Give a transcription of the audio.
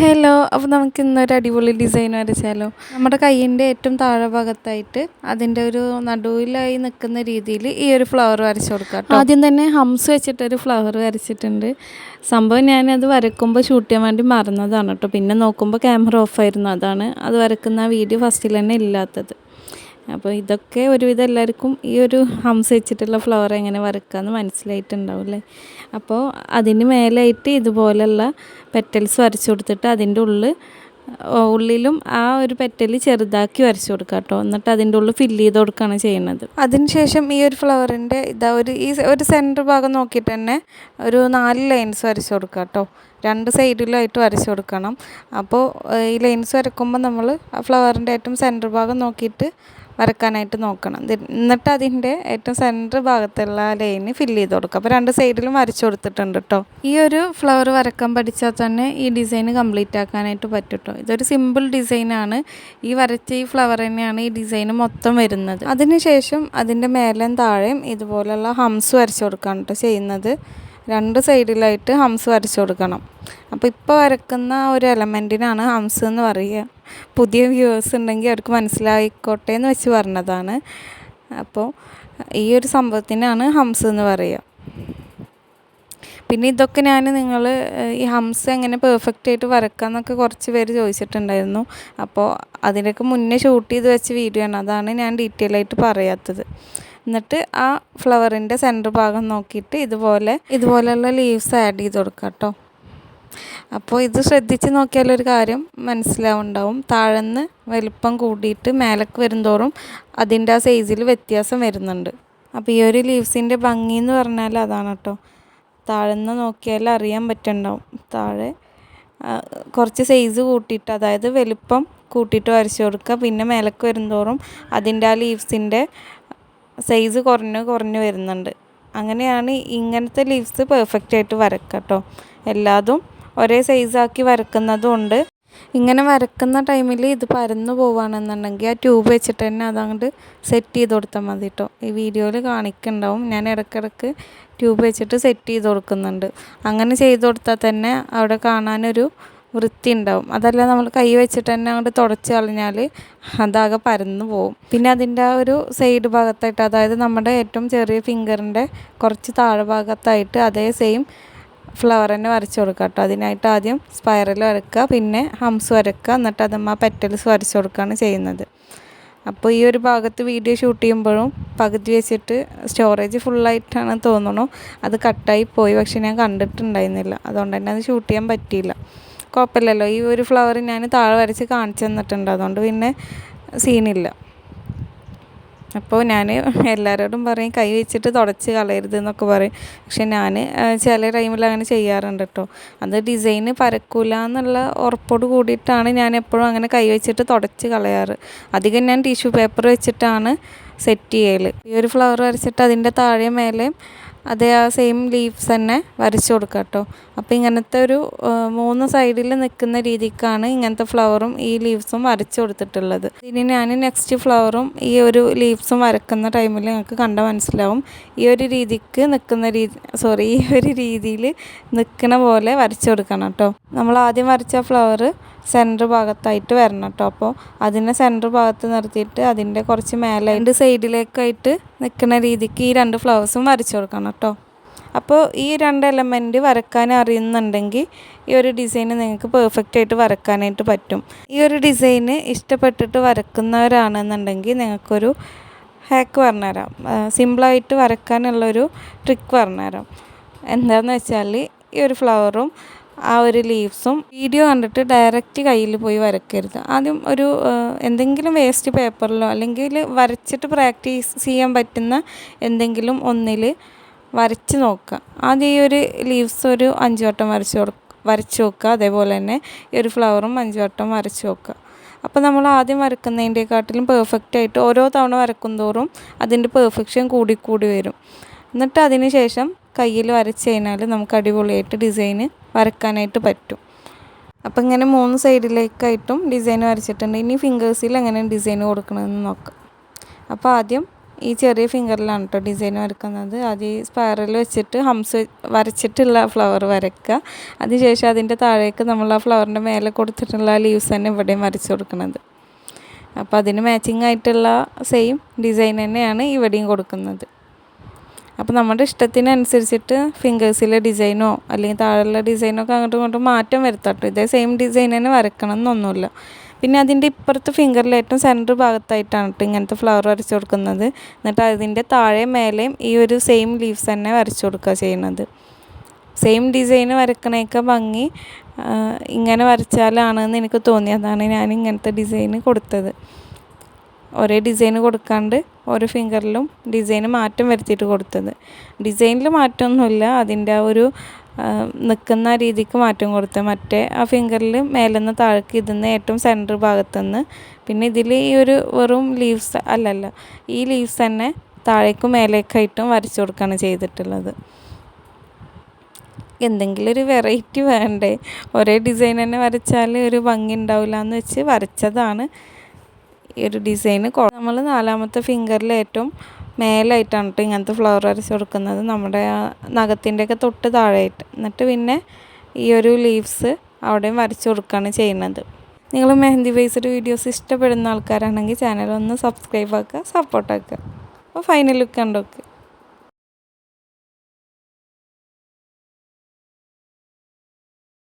Hello അപ്പോൾ നമുക്ക് ഇന്നൊരു അടിപൊളി ഡിസൈൻ വരച്ചാലോ? നമ്മുടെ കയ്യിന്റെ ഏറ്റവും താഴെ ഭാഗത്തായിട്ട് അതിന്റെ ഒരു നടുവിലായി നിൽക്കുന്ന രീതിയിൽ ഈ ഒരു ഫ്ലവർ വരച്ചു കൊടുക്കാം ആദ്യം തന്നെ ഹംസ് വെച്ചിട്ടൊരു ഫ്ലവർ വരച്ചിട്ടുണ്ട്. സംഭവം ഞാനത് വരക്കുമ്പോൾ ഷൂട്ട് ചെയ്യാൻ വേണ്ടി മറന്നതാണ് കേട്ടോ. പിന്നെ നോക്കുമ്പോൾ ക്യാമറ ഓഫായിരുന്നു അതാണ് അത് വരക്കുന്ന വീഡിയോ ഫസ്റ്റിൽ തന്നെ ഇല്ലാത്തത്. അപ്പോൾ ഇതൊക്കെ ഒരുവിധം എല്ലാവർക്കും ഈ ഒരു ഹംസ വെച്ചിട്ടുള്ള ഫ്ലവർ എങ്ങനെ വരക്കാമെന്ന് മനസ്സിലായിട്ടുണ്ടാവില്ലേ? അപ്പോൾ അതിന് മേലായിട്ട് ഇതുപോലെയുള്ള പെറ്റൽസ് വരച്ചു കൊടുത്തിട്ട് അതിന്റെ ഉള്ളിൽ ഉള്ളിലും ആ ഒരു പെറ്റൽ ചെറുതാക്കി വരച്ചു കൊടുക്കുക കേട്ടോ എന്നിട്ട് അതിന്റെ ഉള്ളിൽ ഫില്ല് ചെയ്ത് കൊടുക്കുകയാണ് ചെയ്യുന്നത്. അതിനുശേഷം ഈ ഒരു ഫ്ലവറിന്റെ ഇതാ ഒരു ഈ ഒരു സെന്റർ ഭാഗം നോക്കിയിട്ട് തന്നെ ഒരു നാല് ലൈൻസ് വരച്ചു കൊടുക്കുക കേട്ടോ രണ്ട് സൈഡിലായിട്ട് വരച്ചു കൊടുക്കണം. അപ്പോൾ ഈ ലൈൻസ് വരക്കുമ്പോൾ നമ്മൾ ആ ഫ്ലവറിന്റെ ഏറ്റവും സെന്റർ ഭാഗം നോക്കിയിട്ട് വരക്കാനായിട്ട് നോക്കണം. എന്നിട്ട് അതിന്റെ ഏറ്റവും സെന്റർ ഭാഗത്തുള്ള ലൈന് ഫില്ല് ചെയ്ത് കൊടുക്കുക. അപ്പോൾ രണ്ട് സൈഡിലും വരച്ചു കൊടുത്തിട്ടുണ്ട് കേട്ടോ ഈ ഒരു ഫ്ലവർ വരക്കാൻ പഠിച്ചാൽ തന്നെ ഈ ഡിസൈൻ കംപ്ലീറ്റ് ആക്കാനായിട്ട് പറ്റും കേട്ടോ ഇതൊരു സിമ്പിൾ ഡിസൈനാണ് ഈ വരച്ച ഈ ഫ്ലവർ തന്നെയാണ് ഈ ഡിസൈൻ മൊത്തം വരുന്നത്. അതിനുശേഷം അതിന്റെ മേലെയും താഴെയും ഇതുപോലെയുള്ള ഹംസ് വരച്ചു കൊടുക്കുകയാണ് കേട്ടോ ചെയ്യുന്നത്. രണ്ട് സൈഡിലായിട്ട് ഹംസ് വരച്ചു കൊടുക്കണം. അപ്പോൾ ഇപ്പോൾ വരക്കുന്ന ഒരു എലമെന്റിനാണ് ഹംസ് എന്ന് പറയുക. പുതിയ വ്യൂവേഴ്സ് ഉണ്ടെങ്കിൽ അവർക്ക് മനസ്സിലായിക്കോട്ടെ എന്ന് വെച്ച് പറഞ്ഞതാണ്. അപ്പോൾ ഈ ഒരു സംഭവത്തിനാണ് ഹംസ് എന്ന് പറയുക. പിന്നെ ഇതൊക്കെ ഞാൻ നിങ്ങൾ ഈ ഹംസ് എങ്ങനെ പെർഫെക്റ്റ് ആയിട്ട് വരക്കാം എന്നൊക്കെ കുറച്ച് പേര് ചോദിച്ചിട്ടുണ്ടായിരുന്നു. അപ്പോൾ അതിനൊക്കെ മുന്നേ ഷൂട്ട് ചെയ്ത് വെച്ച വീഡിയോ ആണ്. അതാണ് ഞാൻ ഡീറ്റെയിൽ ആയിട്ട് പറയാത്തത്. എന്നിട്ട് ആ ഫ്ലവറിന്റെ സെന്റർ ഭാഗം നോക്കിയിട്ട് ഇതുപോലെ ഇതുപോലെയുള്ള ലീവ്സ് ആഡ് ചെയ്ത് കൊടുക്കാം കേട്ടോ. അപ്പോൾ ഇത് ശ്രദ്ധിച്ച് നോക്കിയാലൊരു കാര്യം മനസ്സിലാവുണ്ടാവും. താഴെന്ന് വലിപ്പം കൂടിയിട്ട് മേലക്ക് വരുന്തോറും അതിന്റെ ആ സൈസിൽ വ്യത്യാസം വരുന്നുണ്ട്. അപ്പോൾ ഈ ഒരു ലീവ്സിന്റെ ഭംഗി എന്ന് പറഞ്ഞാൽ അതാണ് കേട്ടോ. താഴെന്ന് നോക്കിയാൽ അറിയാൻ പറ്റുന്നുണ്ടാവും. താഴെ കുറച്ച് സൈസ് കൂട്ടിയിട്ട് അതായത് വലിപ്പം കൂട്ടിയിട്ട് വരച്ചു കൊടുക്കുക. പിന്നെ മേലക്ക് വരുന്തോറും അതിന്റെ ആ ലീവ്സിന്റെ സൈസ് കുറഞ്ഞ് കുറഞ്ഞ് വരുന്നുണ്ട്. അങ്ങനെയാണ് ഇങ്ങനത്തെ ലീവ്സ് പെർഫെക്റ്റ് ആയിട്ട് വരക്കുക കേട്ടോ എല്ലാതും ഒരേ സൈസാക്കി വരക്കുന്നതും ഉണ്ട്. ഇങ്ങനെ വരക്കുന്ന ടൈമിൽ ഇത് പരന്നു പോവുകയാണെന്നുണ്ടെങ്കിൽ ആ ട്യൂബ് വെച്ചിട്ട് തന്നെ അതങ്ങോട്ട് സെറ്റ് ചെയ്ത് കൊടുത്താൽ മതി കേട്ടോ ഈ വീഡിയോയിൽ കാണിക്കുന്നുണ്ടാവും ഞാൻ ഇടയ്ക്കിടയ്ക്ക് ട്യൂബ് വെച്ചിട്ട് സെറ്റ് ചെയ്ത് കൊടുക്കുന്നുണ്ട്. അങ്ങനെ ചെയ്ത് കൊടുത്താൽ തന്നെ അവിടെ കാണാനൊരു വൃത്തി ഉണ്ടാവും അതല്ല നമ്മൾ കൈ വെച്ചിട്ട് തന്നെ അങ്ങോട്ട് തുടച്ച് കളഞ്ഞാൽ അതാകെ പരന്നു പോവും. പിന്നെ അതിന്റെ ആ ഒരു സൈഡ് ഭാഗത്തായിട്ട് അതായത് നമ്മുടെ ഏറ്റവും ചെറിയ ഫിംഗറിന്റെ കുറച്ച് താഴെ ഭാഗത്തായിട്ട് അതേ സെയിം ഫ്ലവർ തന്നെ വരച്ച് കൊടുക്കുക കേട്ടോ. അതിനായിട്ട് ആദ്യം സ്പൈറൽ വരക്കുക പിന്നെ ഹംസ് വരക്കുക എന്നിട്ട് അതമ്മ പെറ്റൽസ് വരച്ച് കൊടുക്കുകയാണ് ചെയ്യുന്നത്. അപ്പോൾ ഈ ഒരു ഭാഗത്ത് വീഡിയോ ഷൂട്ട് ചെയ്യുമ്പോഴും പകുതി വെച്ചിട്ട് സ്റ്റോറേജ് ഫുള്ളായിട്ടാണ് തോന്നുന്നു അത് കട്ടായി പോയി പക്ഷെ ഞാൻ കണ്ടിട്ടുണ്ടായിരുന്നില്ല. അതുകൊണ്ട് തന്നെ അത് ഷൂട്ട് ചെയ്യാൻ പറ്റിയില്ല. കുഴപ്പമില്ലല്ലോ. ഈ ഒരു ഫ്ലവർ ഞാൻ താഴെ വരച്ച് കാണിച്ചു തന്നിട്ടുണ്ട്. അതുകൊണ്ട് പിന്നെ സീനില്ല അപ്പോൾ ഞാൻ എല്ലാവരോടും പറയും കൈ വെച്ചിട്ട് തുടച്ച് കളയരുത് എന്നൊക്കെ പറയും. പക്ഷെ ഞാൻ ചില ടൈമിൽ അങ്ങനെ ചെയ്യാറുണ്ട് കേട്ടോ അത് ഡിസൈന് പരക്കൂല എന്നുള്ള ഉറപ്പോട് കൂടിയിട്ടാണ് ഞാൻ എപ്പോഴും അങ്ങനെ കൈ വെച്ചിട്ട് തുടച്ച് കളയാറ്. അധികം ഞാൻ ടിഷ്യൂ പേപ്പർ വെച്ചിട്ടാണ് സെറ്റ് ചെയ്യൽ ഈ ഒരു ഫ്ലവർ വരച്ചിട്ട് അതിന്റെ താഴെ മേലെ അതേ ആ സെയിം ലീവ്സ് തന്നെ വരച്ചു കൊടുക്കുക കേട്ടോ. അപ്പോൾ ഇങ്ങനത്തെ ഒരു മൂന്ന് സൈഡിൽ നിൽക്കുന്ന രീതിക്കാണ് ഇങ്ങനത്തെ ഫ്ലവറും ഈ ലീവ്സും വരച്ചു കൊടുത്തിട്ടുള്ളത്. ഇനി ഞാൻ നെക്സ്റ്റ് ഫ്ലവറും ഈ ഒരു ലീവ്സും വരക്കുന്ന ടൈമിൽ നിങ്ങൾക്ക് കണ്ട മനസ്സിലാവും. ഈ ഒരു രീതിക്ക് നിൽക്കുന്ന രീതി സോറി ഈ ഒരു രീതിയിൽ നിൽക്കുന്ന പോലെ വരച്ചു കൊടുക്കണം കേട്ടോ. നമ്മൾ ആദ്യം വരച്ച ഫ്ലവർ സെന്റർ ഭാഗത്തായിട്ട് വരണം കേട്ടോ അപ്പോൾ അതിനെ സെന്റർ ഭാഗത്ത് നിർത്തിയിട്ട് അതിന്റെ കുറച്ച് മേലെ രണ്ട് സൈഡിലേക്കായിട്ട് നിൽക്കുന്ന രീതിക്ക് ഈ രണ്ട് ഫ്ലവേഴ്സും വരച്ചു കൊടുക്കണം കേട്ടോ അപ്പോൾ ഈ രണ്ട് എലമെന്റ് വരക്കാൻ അറിയുന്നുണ്ടെങ്കിൽ ഈ ഒരു ഡിസൈൻ നിങ്ങൾക്ക് പെർഫെക്റ്റ് ആയിട്ട് വരക്കാനായിട്ട് പറ്റും. ഈ ഒരു ഡിസൈന് ഇഷ്ടപ്പെട്ടിട്ട് വരക്കുന്നവരാണെന്നുണ്ടെങ്കിൽ നിങ്ങൾക്കൊരു ഹാക്ക് പറഞ്ഞുതരാം. സിമ്പിളായിട്ട് വരക്കാനുള്ളൊരു ട്രിക്ക് പറഞ്ഞുതരാം. എന്താണെന്ന് വെച്ചാൽ ഈ ഒരു ഫ്ലവറും ആ ഒരു ലീവ്സും വീഡിയോ കണ്ടിട്ട് ഡയറക്റ്റ് കയ്യിൽ പോയി വരയ്ക്കരുത് ആദ്യം ഒരു എന്തെങ്കിലും വേസ്റ്റ് പേപ്പറിലോ അല്ലെങ്കിൽ വരച്ചിട്ട് പ്രാക്ടീസ് ചെയ്യാൻ പറ്റുന്ന എന്തെങ്കിലും ഒന്നിൽ വരച്ച് നോക്കുക. ആദ്യം ഈ ഒരു ലീവ്സ് ഒരു അഞ്ച് വട്ടം വരച്ച് വരച്ച് നോക്കുക. അതേപോലെ തന്നെ ഈ ഒരു ഫ്ലവറും അഞ്ച് വട്ടം വരച്ച് നോക്കുക. അപ്പോൾ നമ്മൾ ആദ്യം വരക്കുന്നതിന്റെക്കാട്ടിലും പെർഫെക്റ്റ് ആയിട്ട് ഓരോ തവണ വരക്കും തോറും അതിന്റെ പെർഫെക്ഷൻ കൂടി കൂടി വരും. എന്നിട്ട് അതിന് ശേഷം കയ്യിൽ വരച്ച് കഴിഞ്ഞാൽ നമുക്ക് അടിപൊളിയായിട്ട് ഡിസൈന് വരക്കാനായിട്ട് പറ്റും. അപ്പം ഇങ്ങനെ മൂന്ന് സൈഡിലേക്കായിട്ടും ഡിസൈൻ വരച്ചിട്ടുണ്ട്. ഇനി ഫിംഗേഴ്സിൽ എങ്ങനെ ഡിസൈൻ കൊടുക്കണമെന്ന് നോക്കാം. അപ്പോൾ ആദ്യം ഈ ചെറിയ ഫിംഗറിലാണ് കേട്ടോ ഡിസൈൻ വരക്കുന്നത്. അത് ഈ സ്പൈറൽ വെച്ചിട്ട് ഹംസ് വരച്ചിട്ടുള്ള ഫ്ലവർ വരയ്ക്കുക. അതിനുശേഷം അതിന്റെ താഴേക്ക് നമ്മൾ ആ ഫ്ലവറിന്റെ മേലെ കൊടുത്തിട്ടുള്ള ലീവ്സ് തന്നെ ഇവിടെയും വരച്ച് കൊടുക്കുന്നത് അപ്പോൾ അതിന് മാച്ചിങ് ആയിട്ടുള്ള സെയിം ഡിസൈൻ തന്നെയാണ് ഇവിടെയും കൊടുക്കുന്നത്. അപ്പോൾ നമ്മുടെ ഇഷ്ടത്തിനനുസരിച്ചിട്ട് ഫിംഗേഴ്സിലെ ഡിസൈനോ അല്ലെങ്കിൽ താഴെയുള്ള ഡിസൈനോ ഒക്കെ അങ്ങോട്ടും ഇങ്ങോട്ടും മാറ്റം വരുത്താട്ടോ. ഇതേ സെയിം ഡിസൈൻ തന്നെ വരക്കണം എന്നൊന്നുമില്ല. പിന്നെ അതിന്റെ ഇപ്പുറത്ത് ഫിംഗറിൽ ഏറ്റവും സെന്റർ ഭാഗത്തായിട്ടാണ് കേട്ടോ ഇങ്ങനത്തെ ഫ്ലവർ വരച്ചു കൊടുക്കുന്നത്. എന്നിട്ട് അതിന്റെ താഴെ മേലെയും ഈ ഒരു സെയിം ലീവ്സ് തന്നെ വരച്ചു കൊടുക്കുക ചെയ്യുന്നത് സെയിം ഡിസൈൻ വരക്കണേക്ക ഭംഗി ഇങ്ങനെ വരച്ചാലാണെന്ന് എനിക്ക് തോന്നി. അതാണ് ഞാൻ ഇങ്ങനത്തെ ഡിസൈൻ കൊടുത്തത്. ഒരേ ഡിസൈൻ കൊടുക്കാണ്ട് ഓരോ ഫിംഗറിലും ഡിസൈൻ മാറ്റം വരുത്തിയിട്ട് കൊടുത്തത്. ഡിസൈനിൽ മാറ്റമൊന്നുമില്ല. അതിന്റെ ആ ഒരു നിൽക്കുന്ന രീതിക്ക് മാറ്റം കൊടുത്തത്. മറ്റേ ആ ഫിംഗറിൽ മേലെന്ന് താഴേക്ക് ഇതിന്ന് ഏറ്റവും സെന്റർ ഭാഗത്തുനിന്ന്. പിന്നെ ഇതിൽ ഈ ഒരു വെറും ലീവ്സ് അല്ലല്ല ഈ ലീവ്സ് തന്നെ താഴേക്കും മേലേക്കായിട്ടും വരച്ചു കൊടുക്കുകയാണ് ചെയ്തിട്ടുള്ളത്. എന്തെങ്കിലും ഒരു വെറൈറ്റി വേണ്ടേ? ഒരേ ഡിസൈൻ തന്നെ വരച്ചാൽ ഒരു ഭംഗി ഉണ്ടാവില്ല എന്ന് വെച്ച് വരച്ചതാണ്. ഈ ഒരു ഡിസൈന് നമ്മൾ നാലാമത്തെ ഫിംഗറിൽ ഏറ്റവും മേലായിട്ടാണ് കേട്ടോ ഇങ്ങനത്തെ ഫ്ലവർ വരച്ച് കൊടുക്കുന്നത്. നമ്മുടെ നഖത്തിന്റെയൊക്കെ തൊട്ട് താഴെയായിട്ട്. എന്നിട്ട് പിന്നെ ഈ ഒരു ലീവ്സ് അവിടെയും വരച്ച് കൊടുക്കുകയാണ് ചെയ്യുന്നത്. നിങ്ങൾ മെഹന്തി ബേസ്ഡ് വീഡിയോസ് ഇഷ്ടപ്പെടുന്ന ആൾക്കാരാണെങ്കിൽ ചാനൽ ഒന്ന് സബ്സ്ക്രൈബ് ആക്കുക സപ്പോർട്ട് ആക്കുക. അപ്പോൾ ഫൈനൽ ലുക്ക് കണ്ടോക്ക്.